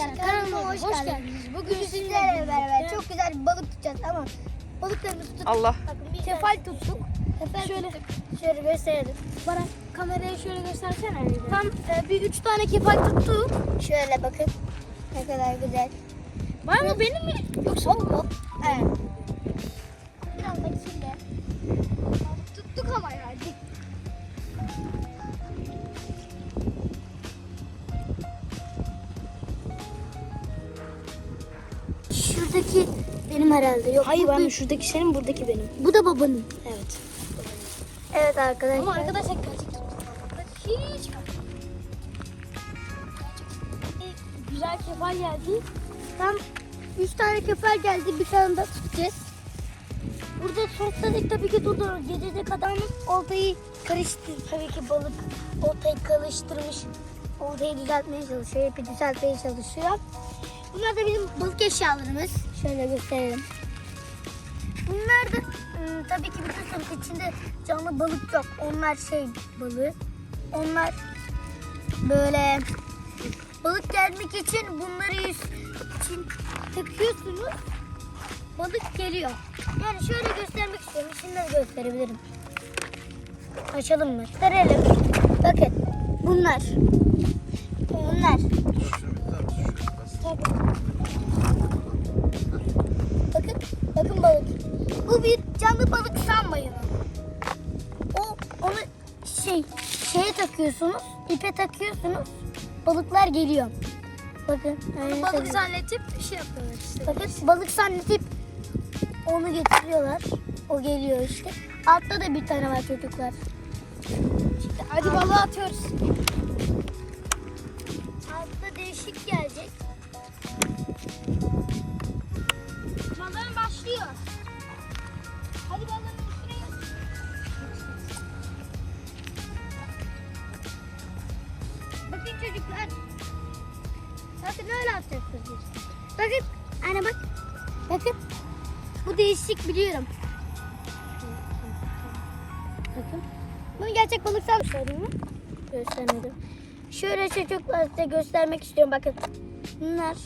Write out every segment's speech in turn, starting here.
Arkadaşlar kanalıma hoş, geldiniz. Bugün sizlerle beraber çok güzel bir balık tutacağız ama balıklarımızı tuttuk. Allah. Bakın Tefal tuttuk. Tefal Şöyle- tuttuk. Şöyle gösterelim. Bana kamerayı şöyle göstersene. Tam e, bir üç tane kefal tuttuk. Şöyle bakın. Ne kadar güzel. Var mı benim mi? Yoksa Hop hop. Evet. Biraz da içinde. Tuttuk ama yani. Benim herhalde. Yok Hayır bu, ben şuradaki senin buradaki benim. bu da babanın. Evet. Evet arkadaşlar. Ama arkadaşlar gerçek hiç Güzel kefal geldi. Tam 3 tane kefal geldi. Bir tane daha tutacağız. Burada topladık tabii ki tutuyoruz. Gececek adamımız oltayı karıştır. Tabii ki balık oltayı karıştırmış. Oltayı düzeltmeye çalışıyor. Hepi düzeltmeye çalışıyor. Bunlar da bizim balık eşyalarımız. Şöyle gösterelim. Bunlar da ım, tabii ki biliyorsunuz içinde canlı balık yok. Onlar şey balığı. Onlar böyle balık gelmek için bunları yüz için takıyorsunuz. Balık geliyor. Yani şöyle göstermek istiyorum. Şimdi de gösterebilirim. Açalım mı? Gösterelim. Bakın. Bunlar. Bunlar. Bakın. Bu bir canlı balık sanmayın. O onu şey şeye takıyorsunuz. ipe takıyorsunuz. Balıklar geliyor. Bakın. Balık tabii. zannedip bir şey yapıyorlar işte. Bakın balık zannedip onu getiriyorlar. O geliyor işte. Altta da bir tane var çocuklar. Şimdi Hadi balığı atıyoruz. Bakın öyle atacaksınız. Bakın. Anne bak. Bakın. Bu değişik biliyorum. Bakın. Bunu gerçek balık sen söyleyeyim mi? Göstermedim. Şöyle çocuklar size göstermek istiyorum. Bakın. Bunlar.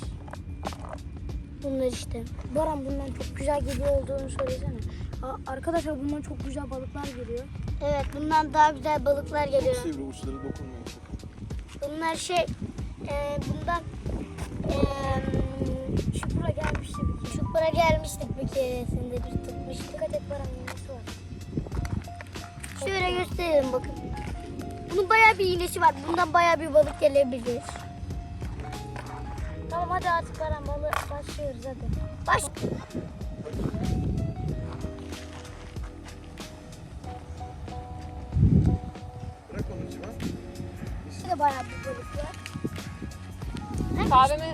Bunlar işte. Baran bundan çok güzel gibi olduğunu söylesene. Aa, arkadaşlar bundan çok güzel balıklar geliyor. Evet bundan daha güzel balıklar geliyor. Sivri uçları dokunmayın sakın. Bunlar şey e, bundan e, Çupra gelmişti bir kere. çupra gelmiştik bir keresinde biz tutmuştuk. Dikkat et iğnesi var. Şöyle gösterelim bakın. Bunun bayağı bir iğnesi var. Bundan bayağı bir balık gelebilir. Tamam hadi artık Baran balığı başlıyoruz hadi. Baş. Bırak onu Civan. İşte bayağı bir balık var. Kahvemi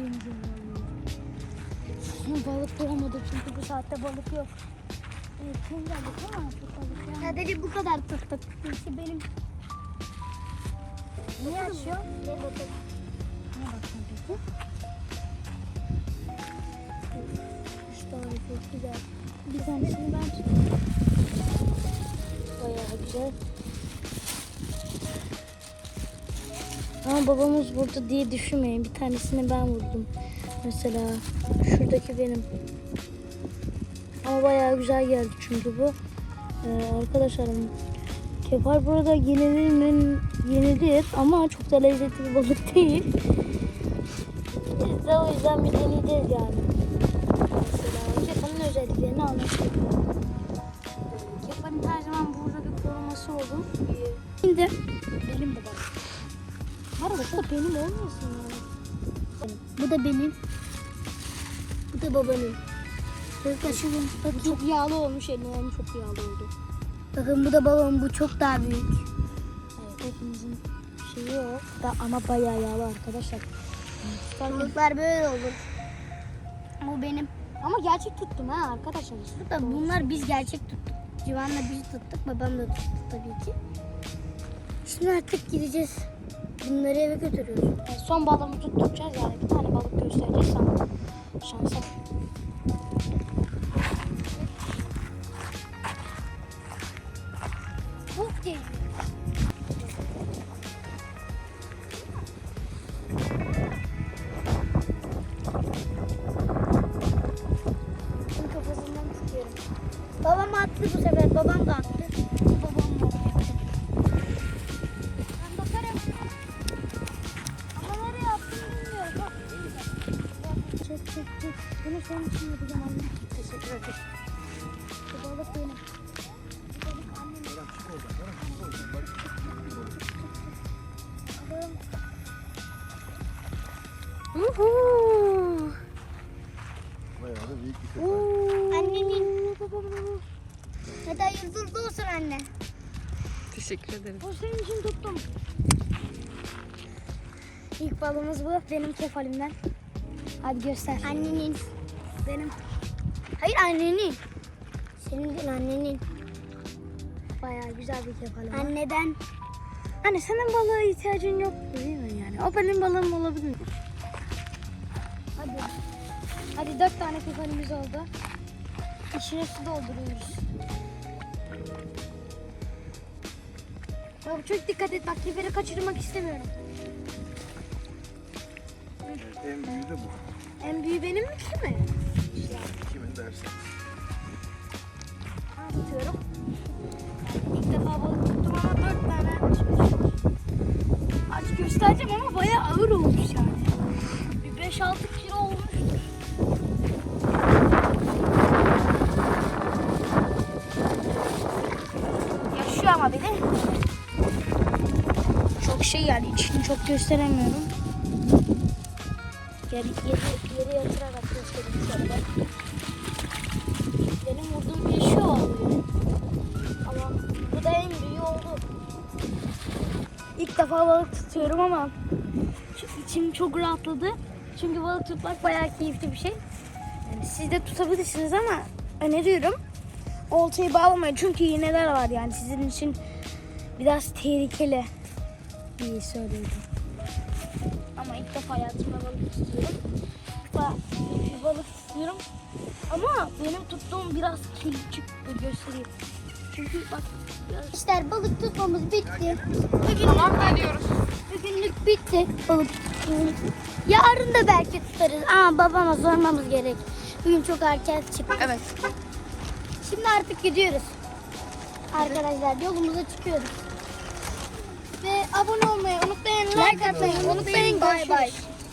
atmaya benziyor. balık bulamadık çünkü bu saatte balık yok. Evet, kim geldik ama balık ya. Ya dedi bu kadar tuttuk. İşte benim Niye açıyor? Ne bakın. Ne baksana peki? Üç tane çok güzel. Bir tanesini ben tuttum. Bayağı güzel. Ama babamız burada diye düşünmeyin. Bir tanesini ben vurdum. Mesela şuradaki benim. Ama bayağı güzel geldi çünkü bu. Ee, arkadaşlarım kefal burada yenilir mi? Yenilir ama çok da lezzetli bir balık değil. Biz de o yüzden bir deneyeceğiz yani. Mesela kefalin özelliklerini anlatayım. Kefalin her zaman burada bir koruması olur. Şimdi Benim de arada bu da benim olmasın yani. bu da benim. Bu da babanın. Bu Bakayım. çok yağlı olmuş, ellerim çok yağlı oldu. Bakın bu da babamın. Bu çok daha büyük. Evet, hepimizin şeyi yok. Da, ama bayağı yağlı arkadaşlar. Balıklar böyle olur. Bu benim. Ama gerçek tuttum ha arkadaşlar. Da bunlar biz gerçek tuttuk. Civan'la biz tuttuk. Babam da tuttu tabii ki. Şimdi artık gideceğiz. Bunları eve götürüyoruz. Yani son balığımı tutturacağız yani. Bir tane balık göstereceğiz sana. Şansa. Kafasından tutuyorum. Babam attı bu sefer. Bunu senin için yapacağım anne. Teşekkür ederim. Bu balık benim. Bu balık annemin. Eren çık oradan. Eren çık oradan. Bak çok iyi balık. Balığım. Bayağı da büyük bir köpek. Annenin. Hadi hayırlı olsun anne. Teşekkür ederim. O senin için tuttum. İlk balığımız bu. Benim kefalimden. Hadi göster. Annenin. Benim. Hayır annenin. Senin değil annenin. Bayağı güzel bir kefalim. var. Anneden. Anne senin balığa ihtiyacın yok değil mi yani? O benim balığım olabilir. Hadi. Hadi dört tane kefalimiz oldu. İçine su dolduruyoruz. Bak çok dikkat et bak keferi kaçırmak istemiyorum. Evet, en büyüğü de bu. En büyüğü benim mi mi? Kimin dersen. tutuyorum. İlk defa balık tuttum ama dört tane çıkmış. Aç göstereceğim ama bayağı ağır olmuş yani. Bir 5-6 kilo olmuştur. Yaşıyor ama de. Çok şey yani içini çok gösteremiyorum. Yeri, yeri, yere yatırarak göstereyim şöyle. Benim vurduğum yaşıyor oluyor. Ama bu da en büyüğü oldu. İlk defa balık tutuyorum ama içim çok rahatladı. Çünkü balık tutmak bayağı keyifli bir şey. Yani siz de tutabilirsiniz ama öneriyorum. Oltayı bağlamayın çünkü iğneler var yani sizin için biraz tehlikeli diye söyledim. Ama ilk defa hayatımda balık tutuyorum. Defa bir balık tutuyorum. Ama benim tuttuğum biraz kirli çıktı göstereyim. Çünkü bak biraz İşler balık tutmamız bitti. Tamam geliyoruz. Bugünlük bitti balık tutmamız. Yarın da belki tutarız ama babama sormamız gerek. Bugün çok erken çıktı. Evet. Şimdi artık gidiyoruz. Arkadaşlar yolumuza çıkıyoruz. Ve abone olmayı unutmayın, like atmayı unutmayın. Bay bay.